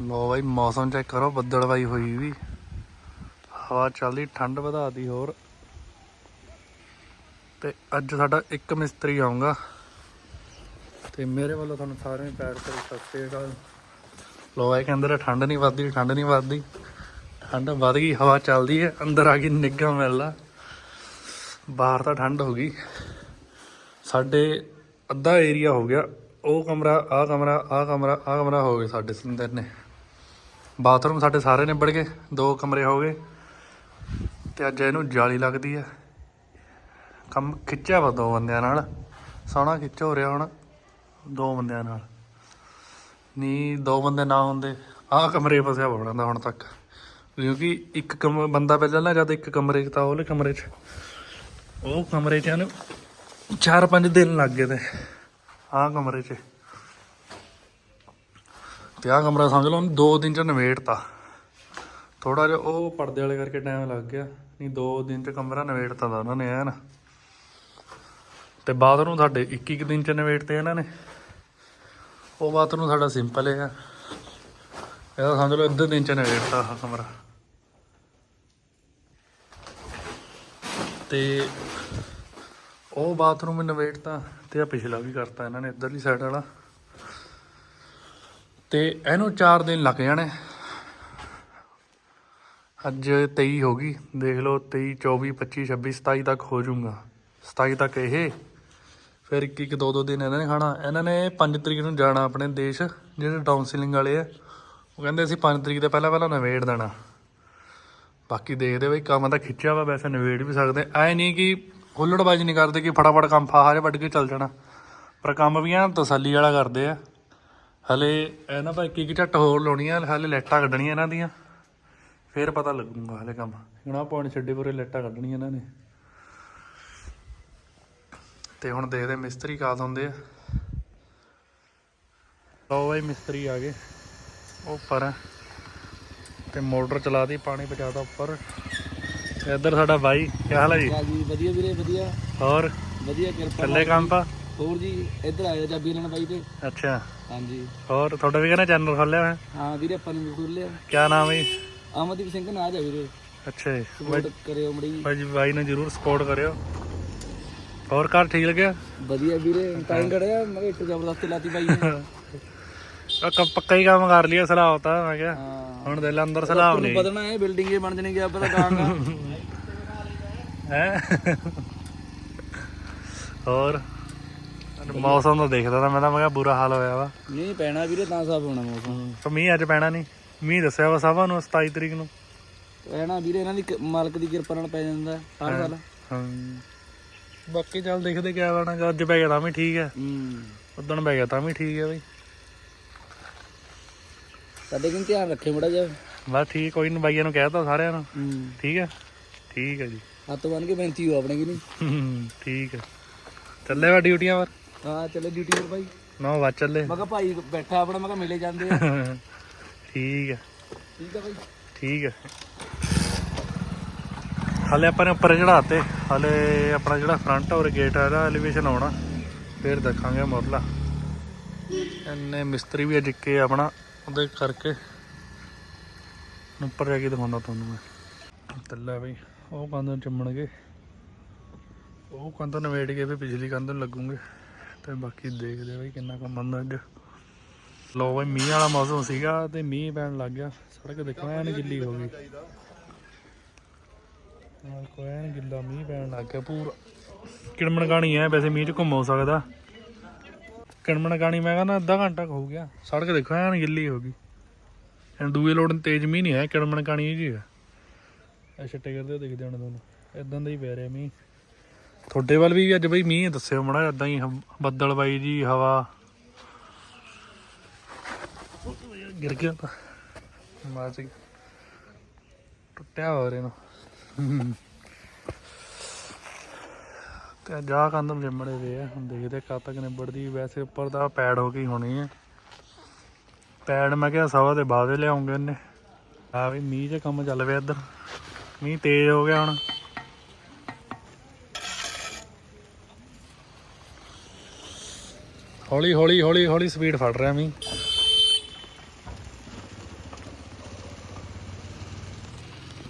ਲੋ ਬਾਈ, ਮੌਸਮ ਚੈੱਕ ਕਰੋ ਬੱਦਲਵਾਈ ਹੋਈ ਵੀ। ਹਵਾ ਚੱਲਦੀ ਠੰਡ ਵਧਾਤੀ ਹੋਰ। ਤੇ ਅੱਜ ਸਾਡਾ ਇੱਕ ਮਿਸਤਰੀ ਆਉਂਗਾ ਤੇ ਮੇਰੇ ਵੱਲੋਂ ਤੁਹਾਨੂੰ ਸਾਰਿਆਂ ਨੂੰ ਪਿਆਰ ਭਰੀ ਸਤਿ ਸ਼੍ਰੀ ਅਕਾਲ। ਲੋ ਇਹ ਕਹਿੰਦੇ ਠੰਡ ਨਹੀਂ ਵੱਧਦੀ, ਠੰਡ ਨਹੀਂ ਵੱਧਦੀ। ਠੰਡ ਵੱਧ ਗਈ, ਹਵਾ ਚੱਲਦੀ ਹੈ, ਅੰਦਰ ਆ ਗਈ ਨਿੱਘਾ ਮਿਲਦਾ ਬਾਹਰ ਤਾਂ ਠੰਡ ਹੋ ਗਈ। ਸਾਡੇ ਅੱਧਾ ਏਰੀਆ ਹੋ ਗਿਆ, ਉਹ ਕਮਰਾ, ਆਹ ਕਮਰਾ ਆਹ ਕਮਰਾ ਆਹ ਕਮਰਾ ਹੋ ਗਏ ਸਾਡੇ ਸਿੰਦਰ ਨੇ। ਬਾਥਰੂਮ ਸਾਡੇ ਸਾਰੇ ਨਿਬੜ ਗਏ, ਦੋ ਕਮਰੇ ਹੋ ਗਏ ਤੇ ਅੱਜ ਇਹਨੂੰ ਜਾਲੀ ਲੱਗਦੀ ਹੈ ਕੰਮ ਖਿੱਚਿਆ ਵਾ ਦੋ ਬੰਦਿਆਂ ਨਾਲ, ਸੋਹਣਾ ਖਿੱਚ ਹੋ ਰਿਹਾ ਹੁਣ ਦੋ ਬੰਦਿਆਂ ਨਾਲ। ਨਹੀਂ ਦੋ ਬੰਦੇ ਨਾ ਹੁੰਦੇ, ਆਹ ਕਮਰੇ ਫਸਿਆ ਬਣਦਾ ਹੁਣ ਤੱਕ। ਕਿਉਂਕਿ ਇੱਕ ਕਮ, ਬੰਦਾ ਪਹਿਲਾਂ ਨਾ ਜਦ, ਇੱਕ ਕਮਰੇ 'ਚ ਤਾਂ ਉਹਲੇ ਕਮਰੇ 'ਚ। ਉਹ ਕਮਰੇ 'ਚ ਇਹਨੂੰ ਚਾਰ ਪੰਜ ਦਿਨ ਲੱਗ ਗਏ ਤੇ, ਆਹ ਕਮਰੇ 'ਚ। ਤੇ ਆਹ ਕਮਰਾ ਸਮਝ ਲਓ, ਦੋ ਦਿਨ 'ਚ ਨਵੇੜਤਾ ਥੋੜਾ ਜਿਹਾ ਉਹ ਪਰਦੇ ਵਾਲੇ ਕਰਕੇ ਟਾਈਮ ਲੱਗ ਗਿਆ। ਨਹੀਂ, ਦੋ ਦਿਨ 'ਚ ਕਮਰਾ ਨਵੇੜਤਾ ਦਾ ਉਹਨਾਂ ਨੇ ਐਨ। ਤੇ ਬਾਥਰੂਮ ਸਾਡੇ 21 ਦਿਨ 'ਚ ਨਵੇੜਤੇ ਇਹਨਾਂ ਨੇ। ਉਹ ਬਾਥਰੂਮ ਸਾਡਾ ਸਿੰਪਲ ਹੈ ਇਹਦਾ ਸਮਝ ਲਓ, ਅੱਧੇ ਦਿਨ 'ਚ ਨਵੇੜਤਾ ਆਹ ਕਮਰਾ। ਤੇ ਉਹ ਬਾਥਰੂਮ ਨਵੇੜਤਾ ਤੇ ਆ ਪਿਛਲਾ ਵੀ ਕਰਤਾ ਇਹਨਾਂ ਨੇ, ਇਧਰਲੀ ਸਾਈਡ ਵਾਲਾ। ਤੇ ਇਹਨੂੰ 4 ਦਿਨ ਲੱਗ ਜਾਣੇ। ਅੱਜ 23 ਹੋ ਗਈ। ਦੇਖ ਲਓ 23 24 25 26 27 ਤੱਕ ਹੋ ਜਾਊਗਾ। 27 ਤੱਕ ਇਹ। ਫਿਰ ਇੱਕ ਇੱਕ, ਦੋ ਦੋ ਦਿਨ ਇਹਨਾਂ ਨੇ ਖਾਣਾ। ਇਹਨਾਂ ਨੇ 5 ਤਰੀਕ ਨੂੰ ਜਾਣਾ ਆਪਣੇ ਦੇਸ਼, ਜਿਹੜੇ ਡਾਊਨਸਿਲਿੰਗ ਵਾਲੇ ਆ। ਉਹ ਕਹਿੰਦੇ ਅਸੀਂ 5 ਤਰੀਕ ਦੇ ਪਹਿਲਾਂ ਪਹਿਲਾਂ ਨਵੇੜ ਦੇਣਾ। ਬਾਕੀ ਦੇਖਦੇ ਬਈ, ਕੰਮ ਤਾਂ ਖਿੱਚਿਆ ਵਾ, ਵੈਸੇ ਨਵੇੜ ਵੀ ਸਕਦੇ। ਐ ਨਹੀਂ ਕਿ ਹੁੱਲੜਬਾਜ਼ੀ ਨਹੀਂ ਕਰਦੇ ਕਿ ਫਟਾਫਟ ਕੰਮ ਫਾਹਾ ਜਿਹਾ ਵੱਢ ਕੇ ਚੱਲ ਜਾਣਾ। ਪਰ ਕੰਮ ਵੀ ਐਨ ਤਸੱਲੀ ਵਾਲਾ ਕਰਦੇ ਆ। ਹਲੇ ਇਹਨਾਂ ਭਾਈ ਕੀ ਕੀ ਝੱਟ ਹੋਰ ਲਾਉਣੀ ਆ ਹਲੇ ਲੈਟਾਂ ਕੱਢਣੀਆਂ ਇਹਨਾਂ ਦੀਆਂ। ਫੇਰ ਪਤਾ ਲੱਗੂਗਾ ਹਲੇ ਕੰਮ। ਹੁਣ ਆ ਪੌਣ ਛੱਡੇ ਪੂਰੇ ਲੈਟਾਂ ਕੱਢਣੀਆਂ ਇਹਨਾਂ ਨੇ। ਤੇ ਹੁਣ ਦੇਖਦੇ ਮਿਸਤਰੀ ਕਾਦ ਹੁੰਦੇ ਆ। ਲਓ ਬਾਈ ਮਿਸਤਰੀ ਆ ਗਏ ਉਹ ਉੱਪਰ। ਆ ਤੇ ਮੋਟਰ ਚਲਾਤੀ ਪਾਣੀ ਪਹੁੰਚਾਤਾ ਉੱਪਰ। ਤੇ ਇੱਧਰ ਸਾਡਾ ਬਾਈ ਕੀ ਹਾਲ ਜੀ? ਹਾਂ ਜੀ ਵਧੀਆ ਵੀਰੇ ਵਧੀਆ। ਹੋਰ? ਵਧੀਆ ਕਿਰਪਾ ਥੱਲੇ ਕੰਮ ਪਾ? ਹੋਰ ਜੀ ਇੱਧਰ ਆਇਆ ਜਾਬੀ ਲੈਣ ਬਾਈ ਤੇ। ਅੱਛਾ। ਹਾਂਜੀ। ਹੋਰ ਤੁਹਾਡਾ ਵੀ ਕਹਿੰਦਾ ਚੈਨਲ ਖੋਲਿਆ ਹੋਇਆ ਹਾਂ ਵੀਰੇ ਆਪਾਂ ਨੂੰ ਖੋਲਿਆ। ਕੀ ਨਾਮ ਹੈ ਅਮਨਦੀਪ ਸਿੰਘ ਨਾ ਜਾ ਵੀਰੇ। ਅੱਛਾ ਜੀ। ਸਪੋਰਟ ਕਰਿਓ ਮੜੀ ਬਾਈ ਜੀ ਬਾਈ ਨੂੰ ਜਰੂਰ ਸਪੋਰਟ ਕਰਿਓ। ਹੋਰ ਘਰ ਠੀਕ ਲੱਗਿਆ ਵਧੀਆ ਵੀਰੇ ਟਾਈਮ ਕੜਿਆ ਮੈਂ ਇੱਟ ਜ਼ਬਰਦਸਤ ਲਾਤੀ ਬਾਈ ਨੇ। ਆ ਪੱਕਾ ਹੀ ਕੰਮ ਕਰ ਲਿਆ ਸਲਾਹ ਤਾਂ ਮੈਂ ਕਿਹਾ। ਹਾਂ। ਹੁਣ ਦੇ ਅੰਦਰ ਸਲਾਹ ਨਹੀਂ ਪਤਣਾ ਇਹ ਬਿਲਡਿੰਗ ਇਹ ਬਣ ਜਣੀ ਗਿਆ ਪਤਾ ਕਾਂਗਾ ਹੈ? ਹੋਰ? ਮੌਸਮ ਤਾਂ ਦੇਖਦਾ ਤਾਂ ਮੈਂ ਤਾਂ ਮੈਂ ਕਿਹਾ ਬੁਰਾ ਹਾਲ ਹੋਇਆ ਵਾ। ਨਹੀਂ ਪੈਣਾ ਵੀਰੇ ਤਾਂ ਸਾਫ਼ ਹੋਣਾ ਮੌਸਮ। ਪਰ ਮੀਂਹ ਅੱਜ ਪੈਣਾ ਨਹੀਂ। ਮੀਂਹ ਦੱਸਿਆ ਵਾ ਸਭਾ ਨੂੰ 27 ਤਰੀਕ ਨੂੰ। ਪੈਣਾ ਵੀਰੇ ਇਹਨਾਂ ਦੀ ਕ- ਮਾਲਕ ਦੀ ਕਿਰਪਾ ਨਾਲ ਪੈ ਜਾਂਦਾ ਹਰ ਸਾਲ। ਹਾਂ। ਬਾਕੀ ਚੱਲ ਦੇਖਦੇ ਕਿਆ ਬਣਾ ਅੱਜ ਪੈ ਗਿਆ ਤਾਂ ਵੀ ਠੀਕ ਹੈ। ਹੂੰ ਉਦੋਂ ਪੈ ਗਿਆ ਤਾਂ ਵੀ ਠੀਕ ਹੈ ਬਈ। ਸਾਡੇ ਕਿਨ ਧਿਆਨ ਰੱਖੇ ਮੜਾ ਜਾ ਬਸ ਠੀਕ ਕੋਈ ਨਹੀਂ ਬਾਈਆਂ ਨੂੰ ਕਹਿਤਾ ਸਾਰਿਆਂ ਨੂੰ। ਹੂੰ। ਠੀਕ ਹੈ ਠੀਕ ਹੈ ਜੀ। ਹੱਥ ਬੰਨ ਕੇ ਬੇਨਤੀ ਹੋ ਆਪਣੇ ਕਿ ਨਹੀਂ। ਠੀਕ ਹੈ ਚੱਲੇ ਵਾ ਡਿਊਟੀਆਂ ਪਰ। ਹਾਂ ਚਲੋ ਡਿਊਟੀ ਪਰ ਭਾਈ ਨਾ ਵਾ ਚੱਲੇ। ਮੈਂ ਕਿਹਾ ਭਾਈ ਬੈਠਾ ਆਪਣਾ ਮੈਂ ਕਿਹਾ ਮਿਲੇ ਜਾਂਦੇ ਆ। ਠੀਕ ਹੈ ਠੀਕ ਆ ਭਾਈ ਠੀਕ ਹੈ ਹਾਲੇ ਆਪਾਂ ਨੇ ਉੱਪਰ ਚੜਾਤੇ ਹਾਲੇ ਆਪਣਾ ਜਿਹੜਾ ਫਰੰਟ ਔਰ ਗੇਟ ਆ ਇਹਦਾ ਐਲੀਵੇਸ਼ਨ ਆਉਣਾ। ਫਿਰ ਦੇਖਾਂਗੇ ਮੁਰਲਾ। ਇੰਨੇ ਮਿਸਤਰੀ ਵੀ ਅੱਜ ਕੇ ਆਪਣਾ ਉਹਦੇ ਕਰਕੇ। ਉੱਪਰ ਜਾ ਕੇ ਦਿਖਾਉਂਦਾ ਤੁਹਾਨੂੰ ਮੈਂ। ਤੱਲਾ ਬਈ ਉਹ ਕੰਧ ਚਿੰਮਣਗੇ। ਉਹ ਕੰਧ ਨਵੇੜ ਕੇ ਵੀ ਪਿਛਲੀ ਕੰਧ ਨੂੰ ਲੱਗੂਗੇ। ਤੇ ਬਾਕੀ ਦੇਖਦੇ ਬਈ ਕਿੰਨਾ ਕੰਮ ਬੰਦਾ ਅੱਜ। ਲੋ ਬਈ ਮੀਂਹ ਵਾਲਾ ਮੌਸਮ ਸੀਗਾ ਤੇ ਮੀਂਹ ਪੈਣ ਲੱਗ ਗਿਆ। ਸੜਕ ਦੇਖੋ, ਐਨ ਗਿੱਲੀ ਹੋ ਗਈ। ਨਾਲ ਕੋਈ ਗਿੱਲਾ ਮੀਂਹ ਪੈਣ ਲੱਗ ਗਿਆ ਪੂਰਾ। ਕਿਣਮਣ ਗਾਣੀ ਐ, ਵੈਸੇ ਮੀਂਹ ਚ ਘੁੰਮ ਹੋ ਸਕਦਾ। ਕਿਣਮਣ ਗਾਣੀ ਮੈਂ ਕਹਿੰਦਾ ਅੱਧਾ ਘੰਟਾ ਹੋ ਗਿਆ। ਸੜਕ ਦੇਖੋ, ਐਨ ਗਿੱਲੀ ਹੋ ਗਈ। ਐਨ ਦੂਏ ਲੋੜ ਤੇਜ਼ ਮੀਂਹ ਨਹੀਂ ਹੈ ਕਿਣਮਣ ਗਾਣੀ ਜੀ ਹੈ। ਐ ਛੱਟੇ ਕਰਦੇ ਦਿਖਦੇ ਹੁਣ ਤੁਹਾਨੂੰ। ਇਦਾਂ ਦਾ ਹੀ ਪੈ ਰਿਹਾ ਮੀਂਹ। ਤੁਹਾਡੇ ਵੱਲ ਵੀ ਅੱਜ ਬਈ ਮੀਂਹ ਦੱਸਿਓ ਮੜਾ ਇਦਾਂ ਹੀ ਬੱਦਲ ਬਾਈ ਜੀ, ਹਵਾ। ਗਿਰ ਗਿਆ ਤਾਂ। ਮਾਸ ਟੁੱਟਿਆ ਹੋ ਰਿਹਾ ਨੂੰ। ਤੇ ਜਾ ਕੰਦਮ ਜੰਮੜੇ ਵੇ ਆ। ਹੁਣ ਦੇਖਦੇ ਕਦ ਤੱਕ ਨਿਬੜਦੀ। ਵੈਸੇ ਉੱਪਰ ਦਾ ਪੈੜ ਹੋ ਗਈ ਹੋਣੀ ਹੈ ਪੈੜ ਮੈਂ ਕਿਹਾ ਸਵਾ ਦੇ ਬਾਅਦ ਹੀ ਲਿਆਉਂਗੇ ਇਹਨੇ ਆ ਵੀ ਮੀਂਹ 'ਚ ਕੰਮ ਚੱਲ ਪਿਆ ਇੱਧਰ। ਮੀਂਹ ਤੇਜ਼ ਹੋ ਗਿਆ ਹੁਣ। ਹੌਲੀ ਹੌਲੀ ਹੌਲੀ ਹੌਲੀ ਸਪੀਡ ਫੜ ਰਿਹਾ ਮੈਂ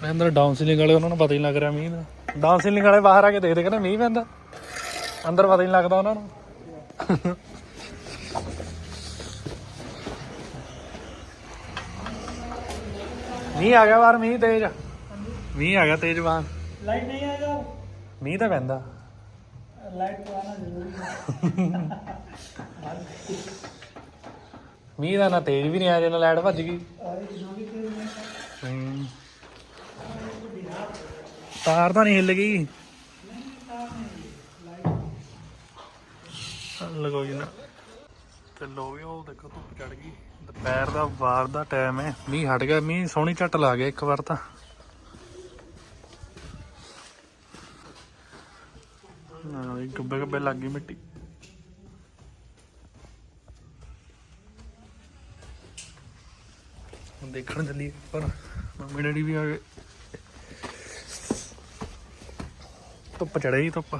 ਮੈਂ ਅੰਦਰ ਡਾਊਨਸਿਲਿੰਗ ਵਾਲੇ ਉਹਨਾਂ ਨੂੰ ਪਤਾ ਹੀ ਲੱਗ ਰਿਹਾ ਮੀਂਹ ਦਾ। ਡਾਊਨਸਿਲਿੰਗ ਵਾਲੇ ਬਾਹਰ ਆ ਕੇ ਦੇਖਦੇ ਕਹਿੰਦੇ ਮੀਂਹ ਪੈਂਦਾ। ਅੰਦਰ ਪਤਾ ਹੀ ਨਹੀਂ ਲੱਗਦਾ ਉਹਨਾਂ ਨੂੰ। ਮੀਂਹ ਆ ਗਿਆ ਬਾਹਰ ਮੀਂਹ ਤੇਜ਼। ਮੀਂਹ ਆ ਗਿਆ ਤੇਜ਼ ਬਾਹਰ। ਲਾਈਟ ਨਹੀਂ ਆਇਆ ਮੀਂਹ ਤਾਂ ਪੈਂਦਾ। ਲਾਈਟ ਮੀਂਹ ਦਾ ਨਾ ਤੇਜ਼ ਵੀ ਨਹੀਂ ਆਇਆ ਜੇ ਨਾ ਲਾਈਟ ਭੱਜ ਗਈ। ਹੂੰ। ਤਾਰ ਤਾਂ ਨਹੀਂ ਹਿੱਲ ਗਈ। ਲਗੋ ਜੀ ਨਾ। ਤੇ ਲੋ ਵੀ ਉਹ ਦੇਖੋ ਧੁੱਪ ਚੜ ਗਈ। ਦੁਪਹਿਰ ਦਾ ਵਾਰ ਦਾ ਟਾਈਮ ਹੈ। ਮੀਂਹ ਹਟ ਗਿਆ ਮੀਂਹ ਸੋਹਣੀ ਝੱਟ ਲਾ ਗਿਆ ਇੱਕ ਵਾਰ ਤਾਂ। ਇਹ ਗੱਬੇ ਗੱਬੇ ਲੱਗ ਗਈ ਮਿੱਟੀ। ਹੁਣ ਦੇਖਣ ਚੱਲੀਏ ਪਰ ਮੰਮੀ ਡੈਡੀ ਵੀ ਆ ਗਏ। ਧੁੱਪ ਚੜੇ ਹੀ ਧੁੱਪ।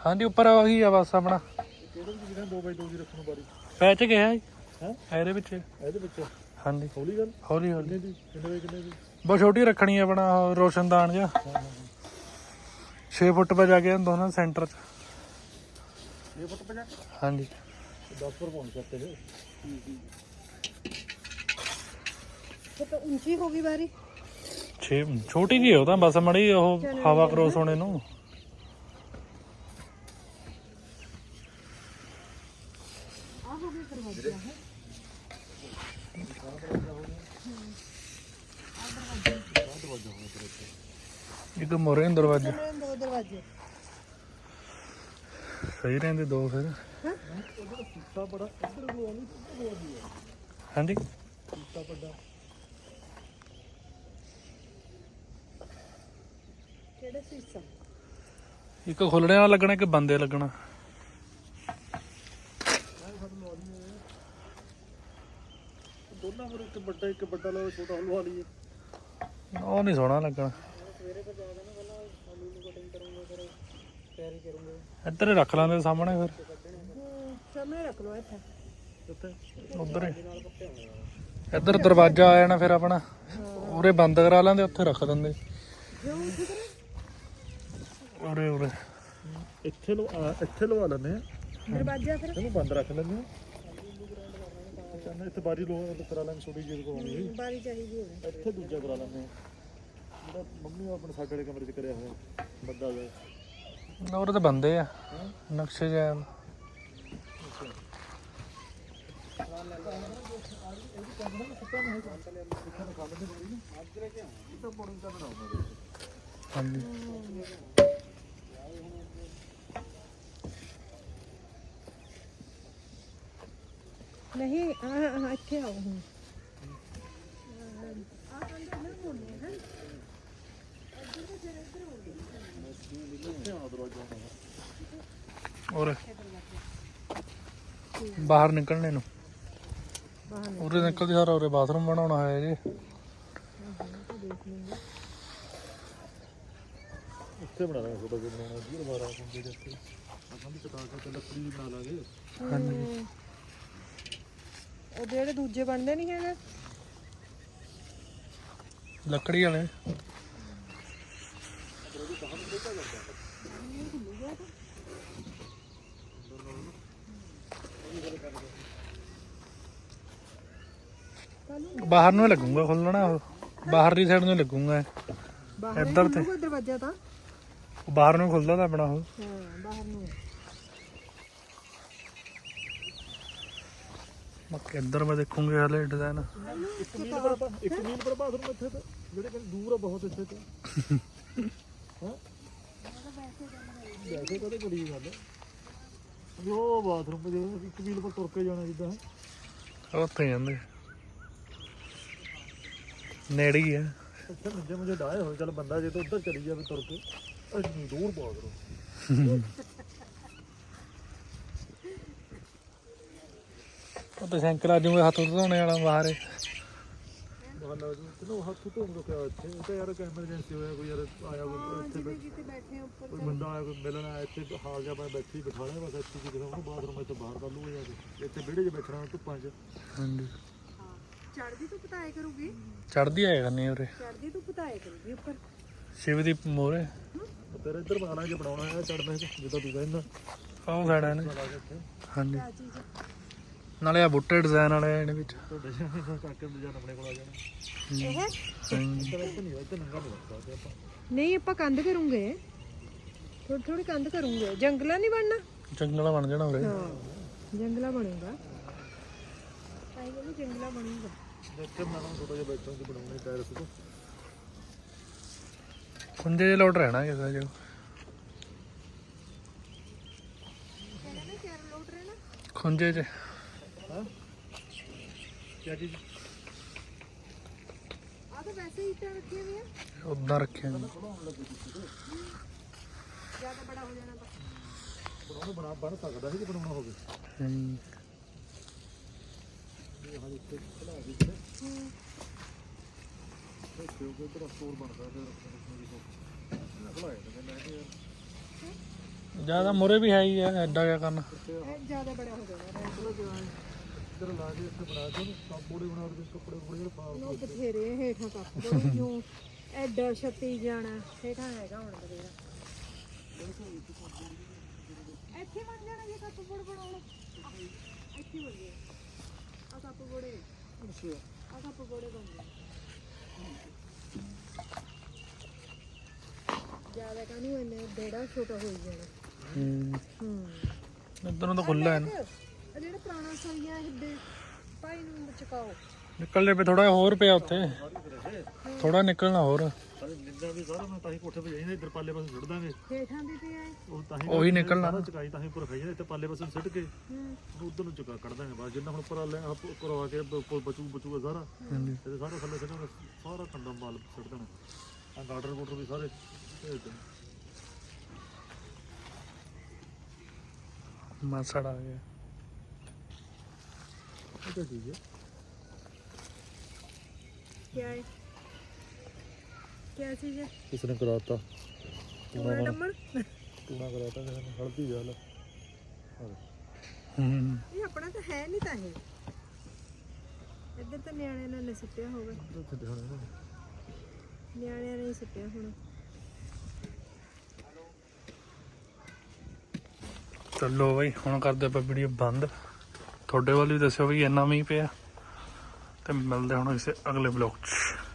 ਹਾਂਜੀ ਉੱਪਰ ਉਹੀ ਆ ਬਸ ਆਪਣਾ। ਕਿਹੜੇ ਵਿੱਚ ਜਿਹੜਾ 2 ਬਾਈ 2 ਦੀ ਰੱਖਣ ਬਾਰੀ ਪੈਚ ਗਿਆ ਜੀ। ਹੈਂ? ਇਹਦੇ ਵਿੱਚ ਇਹਦੇ ਵਿੱਚ ਹਾਂਜੀ। ਹੌਲੀ ਗੱਲ। ਹੌਲੀ ਹੌਲੀ। ਕਿੰਨੇ ਦੀ ਕਿੰਨੇ ਦੀ? ਬਸ ਛੋਟੀ ਰੱਖਣੀ ਹੈ ਆਪਣਾ ਰੋਸ਼ਨਦਾਨ ਜਿਹਾ। 6 ਫੁੱਟ ਪਾ ਜਾ ਕੇ ਹੁੰਦਾ ਸੈਂਟਰ 'ਚ 6 ਫੁੱਟ ਪਾ ਜਾ ਹਾਂਜੀ। 10 ਪਰ ਪਹੁੰਚ ਜਾਂਦੇ ਨੇ ਉੱਚੀ ਹੋ ਗਈ ਬਾਰੀ 6 ਛੋਟੀ ਜੀ ਉਹ ਤਾਂ ਬਸ ਮੜੀ ਉਹ ਹਵਾ ਕਰੋਸ ਹੋਣੇ ਨੂੰ ਆਹ ਹੋ ਗਈ ਕਰਵਾ ਦਿਆ ਹੈ ਇੱਕ ਮੋਰੇ ਨੂੰ ਦਰਵਾਜ਼ਾ ਦੋ ਦਰਵਾਜ਼ੇ ਸਹੀ ਰਹਿੰਦੇ ਦੋ ਫਿਰ। ਹਾਂਜੀ। ਕਿਹੜਾ ਇੱਕ ਖੋਲਣੇ ਨਾਲ ਲੱਗਣਾ ਇੱਕ ਬੰਦੇ ਲੱਗਣਾ। ਦੋਨਾਂ ਪਰ ਇੱਕ ਵੱਡਾ ਇੱਕ ਵੱਡਾ ਲਓ ਛੋਟਾ ਹਲਵਾ ਲਈਏ। ਉਹ ਨਹੀਂ ਸੋਹਣਾ ਲੱਗਣਾ। ਇੱਧਰ ਹੀ ਰੱਖ ਲਾਂਦੇ ਸਾਹਮਣੇ ਸਾਹਮਣੇ ਰੱਖ ਲਓ ਇੱਥੇ। ਫਿਰ ਉੱਧਰ ਇੱਧਰ ਦਰਵਾਜ਼ਾ ਆ ਜਾਣਾ ਫਿਰ ਆਪਣਾ। ਉਰੇ ਬੰਦ ਕਰਾ ਲਾਂਦੇ ਉੱਥੇ ਰੱਖ ਦਿੰਦੇ। ਉਰੇ ਉਰੇ। ਇੱਥੇ ਲੋ ਇੱਥੇ ਲਵਾ ਲੈਂਦੇ ਆ। ਦਰਵਾਜ਼ਾ ਫਿਰ। ਇਹਨੂੰ ਬੰਦ ਰੱਖ ਲੈਂਦੇ ਆ। ਚੰਨ ਇੱਥੇ ਬਾਰੀ ਲੋਕ ਕਰਾ ਲੈਣ ਛੋਟੀ ਜਿਹੀ ਕਰਵਾਉਣੀ ਸੀ ਬਾਰੀ ਚਾਹੀਦੀ ਹੋਵੇ। ਇੱਥੇ ਦੂਜਾ ਕਰਾ ਲੈਂਦੇ ਜਿਹੜਾ ਮੰਮੀ ਆਪਣੇ ਸਾਡੇ ਵਾਲੇ ਕਮਰੇ 'ਚ ਕਰਿਆ ਹੋਇਆ ਵੱਡਾ ਜਿਹਾ। ਲੋਰ ਤਾਂ ਬੰਦੇ ਆ। ਨਕਸ਼ੇ ਜੈ ਹਾਂਜੀ। ਨਹੀਂ ਆ ਇੱਥੇ ਆਓ ਹੁਣ। ਬਾਹਰ ਨਿਕਲਣੇ ਨੂੰ। ਉਰੇ ਨਿਕਲਦੇ ਸਾਰਾ ਉਰੇ ਬਾਥਰੂਮ ਬਣਾਉਣਾ ਹੈ ਜੀ। ਉੱਥੇ ਬਣਾ ਲਾਂਗੇ ਛੋਟਾ ਜਿਹਾ ਬਣਾਉਣਾ ਜੀ 12 ਬੰਦੇ ਦੇ ਉੱਤੇ ਵੀ ਕਟਾ ਕੇ ਲੱਕੜੀ ਬਣਾ ਲਾਂਗੇ। ਹਾਂਜੀ। ਉਹ ਜਿਹੜੇ ਦੂਜੇ ਬਣਦੇ ਨਹੀਂ ਹੈਗੇ। ਲੱਕੜੀ ਵਾਲੇ। ਬਾਹਰ ਨੂੰ ਹੀ ਲੱਗੂਗਾ ਖੁੱਲਣਾ ਉਹ। ਬਾਹਰਲੀ ਸਾਈਡ ਨੂੰ ਹੀ ਲੱਗੂਗਾ ਇਹ। ਬਾਹਰ ਇੱਧਰ ਤੇ। ਕੋਈ ਦਰਵਾਜ਼ਾ ਤਾਂ? ਉਹ ਬਾਹਰ ਨੂੰ ਖੁੱਲਦਾ ਤਾਂ ਆਪਣਾ ਉਹ। ਹਾਂ ਬਾਹਰ ਨੂੰ। ਬਾਕੀ ਇੱਧਰ ਮੈਂ ਦੇਖੂੰਗੇ ਹਲੇ ਡਿਜ਼ਾਈਨ ਇੱਕ ਮੀਲ ਪਰ ਆਪਾਂ ਇੱਕ ਮੀਲ ਪਰ ਬਾਥਰੂਮ ਇੱਥੇ ਤੇ ਜਿਹੜੇ ਕਿ ਦੂਰ ਆ ਬਹੁਤ ਇੱਥੇ ਤੇ ਹਾਂ ਵੈਸੇ ਕਦੇ ਬੜੀ ਗੱਲ ਜੋ ਬਾਥਰੂਮ ਜਿਹੜੇ ਇੱਕ ਮੀਲ ਪਰ ਤੁਰ ਕੇ ਜਾਣਾ ਜਿੱਦਾਂ। ਉੱਥੇ ਜਾਂਦੇ ਨੇੜੇ ਹੀ ਆ। ਇੱਥੇ ਮੁੰਜੇ ਮੁੰਜੇ ਡਾਏ ਹੋਏ। ਚੱਲ ਬੰਦਾ ਜੇ ਤਾਂ ਉੱਧਰ ਚਲੀ ਜਾਵੇ ਤੁਰ ਕੇ ਇੰਨੀ ਦੂਰ ਬਾਥਰੂਮ ਉਹ ਤੇ ਸਾਈਕਲ ਆ ਜੂਗਾ ਹੱਥ ਧੋਣੇ ਵਾਲਾ ਬਾਹਰ। ਏ। ਬਹਾਨਾ ਤੈਨੂੰ ਹੱਥ ਧੋਣ ਨੂੰ ਕਿਹਾ ਇੱਥੇ ਇਹ ਤਾਂ ਯਾਰ ਐਮਰਜੈਂਸੀ ਹੋਇਆ ਕੋਈ ਯਾਰ ਆਇਆ ਕੋਈ ਇੱਥੇ ਬੈ- ਕਿਤੇ ਬੈਠੇ ਉੱਪਰ ਕੋਈ ਬੰਦਾ ਆਇਆ ਕੋਈ ਮਿਲਣ ਆਇਆ ਇੱਥੇ ਹਾਲ ਜਾ ਮੈਂ ਬੈਠੀ ਬਿਠਾ ਲਿਆ ਬਸ ਇੱਥੇ ਕਿਸੇ ਨੂੰ ਬਾਥਰੂਮ ਇੱਥੇ ਬਾਹਰ ਕਰ ਲੂਗਾ ਜਾ ਕੇ ਇੱਥੇ ਵਿਹੜੇ 'ਚ ਬੈਠਣਾ ਧੁੱਪਾਂ 'ਚ ਹਾਂਜੀ ਚੜਦੀ ਤੂੰ ਪਤਾਏ ਕਰੂਗੀ ਚੜਦੀ ਆਇਆ ਕਰਨੀ ਉਰੇ ਚੜਦੀ ਤੂੰ ਪਤਾਏ ਕਰੂਗੀ ਉੱਪਰ। ਸ਼ਿਵ ਦੀ ਮੋਰੇ। ਤੇਰੇ ਇੱਧਰ ਬਣਾ ਲਾਂਗੇ ਬਣਾਉਣਾ ਹੈ ਚੜਨਾ ਜਿੱਦਾਂ ਤੂੰ ਕਹਿੰਦਾ। ਆਹ ਸਾਈਡ ਨੇ। ਹਾਂਜੀ। ਨਾਲੇ ਆ ਬੁੱਟੇ ਡਿਜ਼ਾਈਨ ਵਾਲੇ ਇਹਦੇ ਵਿੱਚ। ਤੁਹਾਡੇ ਕਾਕੇ ਦੇ ਜਾਨ ਆਪਣੇ ਕੋਲ ਆ ਜਾਣਾ। ਇਹ। ਇੱਧਰ ਇੱਧਰ ਨਹੀਂ ਇੱਧਰ ਨੰਗਾ ਨਹੀਂ ਲੱਗਦਾ ਆਪਾਂ ਨਹੀਂ ਆਪਾਂ ਕੰਧ ਕਰੂੰਗੇ। ਥੋੜੀ ਥੋੜੀ ਕੰਧ ਕਰੂੰਗੇ। ਜੰਗਲਾ ਨਹੀਂ ਬਣਨਾ? ਜੰਗਲਾ ਬਣ ਜਾਣਾ ਉਰੇ। ਹਾਂ ਜੰਗਲਾ ਬਣੂਗਾ। ਆਈ ਕਹਿੰਦੀ ਜੰਗਲਾ ਬਣੂਗਾ। ਇੱਥੇ ਬਣਾਉਣਾ ਥੋੜਾ ਜਿਹਾ ਬੈਠਾ ਤੇ ਬਣਾਉਣੇ ਟਾਇਰਸ ਤੋਂ। ਖੁੰਝੇ ਜਿਹੇ ਲੋਟ ਰਹਿਣਾ ਕਿਸੇ ਜੋ। ਖੁੰਝੇ ਚ ਹਾਂ ਕੀ ਚੀਜ਼ ਆ ਤਾਂ ਵੈਸੇ ਹੀ ਇੱਟਾਂ ਰੱਖੀਆਂ ਹੋਈਆਂ। ਉਦਾਂ ਰੱਖਿਆ ਜੀ। ਜ਼ਿਆਦਾ ਬੜਾ ਹੋ ਜਾਣਾ ਤਾਂ। ਬਣਾਉਣਾ ਬਣਾ ਬਣ ਸਕਦਾ ਸੀ ਜੇ ਬਣਾਉਣਾ ਹੋਵੇ। ਹਾਂਜੀ। ਇਹ ਹਾਲ ਇੱਥੇ ਖਲਾ ਦੇ ਇੱਥੇ। ਇਹ ਕਿਉਂਕਿ ਇੱਧਰ ਸਟੋਰ ਬਣਦਾ ਤੇ ਰੱਖਣ ਦੀ ਸੋਚ ਖਲਾਇਆ ਤੇ ਮੈਂ ਕਿ ਯਾਰ। ਜ਼ਿਆਦਾ ਮੁਰੇ ਵੀ ਹੈ ਹੀ ਆ ਐਡਾ ਕਿਆ ਕਰਨਾ। ਇਹ ਜ਼ਿਆਦਾ ਬੜਾ ਹੋ ਜਾਣਾ। ਇੱਧਰ ਲਾ ਕੇ ਇੱਥੇ ਬਣਾ ਕੇ ਕੱਪੜੇ ਬਣਾ ਕੇ ਕੱਪੜੇ ਕੁਪੜੇ ਜਿਹੜੇ ਪਾ ਲੋ ਬਥੇਰੇ ਹੇਠਾਂ ਕੱਪ ਬੜੇ ਨੂੰ। ਐਡਾ ਛੱਤੀ ਜਾਣਾ ਹੇਠਾਂ ਹੈਗਾ ਹੁਣ ਬਥੇਰਾ। ਇੱਥੇ ਬਣ ਜਾਣਾ ਜੇ ਕੱਪ ਬੜ ਬਣਾਉਣਾ। ਇੱਥੇ ਬਣ ਗਿਆ ਆ ਕੱਪ ਬੜੇ। ਆ ਕੱਪ ਬੜੇ ਬਣ ਜ਼ਿਆਦਾ ਕਾਨੂੰ ਇਹਨੇ ਬੇੜਾ ਛੋਟਾ ਹੋਈ ਜਾਣਾ। ਹੂੰ। ਹੂੰ। ਇੱਧਰ ਤਾਂ ਖੁੱਲਾ ਹੈ ਨਾ। ਆ ਜਿਹੜਾ ਪੁਰਾਣਾ ਸਰੀਆ ਹਿੱਦੇ ਭਾਈ ਨੂੰ ਚਕਾਓ ਨਿਕਲ ਜੇ ਥੋੜਾ ਹੋਰ ਪਿਆ ਉੱਥੇ। ਥੋੜਾ ਨਿਕਲਣਾ ਹੋਰ। ਸਾਰੇ ਨਿੰਦਾ ਵੀ ਸਾਰਾ ਮੈਂ ਤਾਂ ਹੀ ਕੋਠੇ 'ਤੇ ਜਾਈਦਾ ਇੱਧਰ ਪਾਲੇ ਪਾਸੇ ਸੁੱਟ ਦਾਂਗੇ। ਹੇਠਾਂ ਦੀ ਤੇ ਆਏ। ਉਹ ਤਾਂ ਹੀ ਉਹੀ ਨਿਕਲਣਾ। ਸਾਰਾ ਚੁਕਾਈ ਤਾਂ ਹੀ ਉੱਪਰ ਖਾਈ ਇੱਥੇ ਪਾਲੇ ਪਾਸੇ ਨੂੰ ਸੁੱਟ ਕੇ। ਹੂੰ। ਉਧਰ ਨੂੰ ਚੁਕਾ ਕੱਢ ਦਾਂਗੇ ਬਸ ਜਿੰਨਾ ਹੁਣ ਉੱਪਰ ਲੈ ਆਪ ਕਰਵਾ ਕੇ ਬ- ਕੋਲ ਬਚੂ ਬਚੂਗਾ ਸਾਰਾ। ਹਾਂਜੀ। ਤੇ ਸਾਰਾ ਥੱਲੇ ਸੁੱਟਾਂਗੇ ਸਾਰਾ ਕੰਡਾ ਮਾਲ ਸੁੱਟ ਦੇਣਾ। ਆ ਗਾਰਡਰ ਵਾਟਰ ਵੀ ਸਾਰੇ ਭੇਜ ਦੇਣੇ। ਮਾਸੜ ਆ ਗਿਆ। ਇਹ ਤਾਂ ਠੀਕ ਹੈ क्या है क्या चीज है ਕਿਸ ਨੇ ਕਰਾਤਾ पूरा नंबर ਟੂਣਾ ਕਰਾਤਾ ਕਿਸੇ ਨੇ ਹਲਦੀ ਗੱਲ ਹੂੰ ये अपना तो है नहीं था ये ਇੱਧਰ ਤਾਂ ਨਿਆਣਿਆਂ ਨੇ ਸਿੱਟਿਆ ਹੋਵੇ ਉੱਥੇ ਦਿਖਾਉਣਾ ਇਹਨਾਂ ਨੇ ਨਿਆਣਿਆਂ ਨੇ ਹੀ ਸਿੱਟਿਆ ਹੁਣ ਚਲੋ ਬਈ ਹੁਣ ਕਰਦੇ ਆਪਾਂ ਵੀਡੀਓ ਬੰਦ ਤੁਹਾਡੇ ਵੱਲ ਵੀ ਦੱਸਿਓ ਵੀ ਇੰਨਾ ਮੀਂਹ ਪਿਆ ਤੇ ਮਿਲਦੇ ਹੁਣ ਕਿਸੇ ਅਗਲੇ ਬਲੌਗ 'ਚ।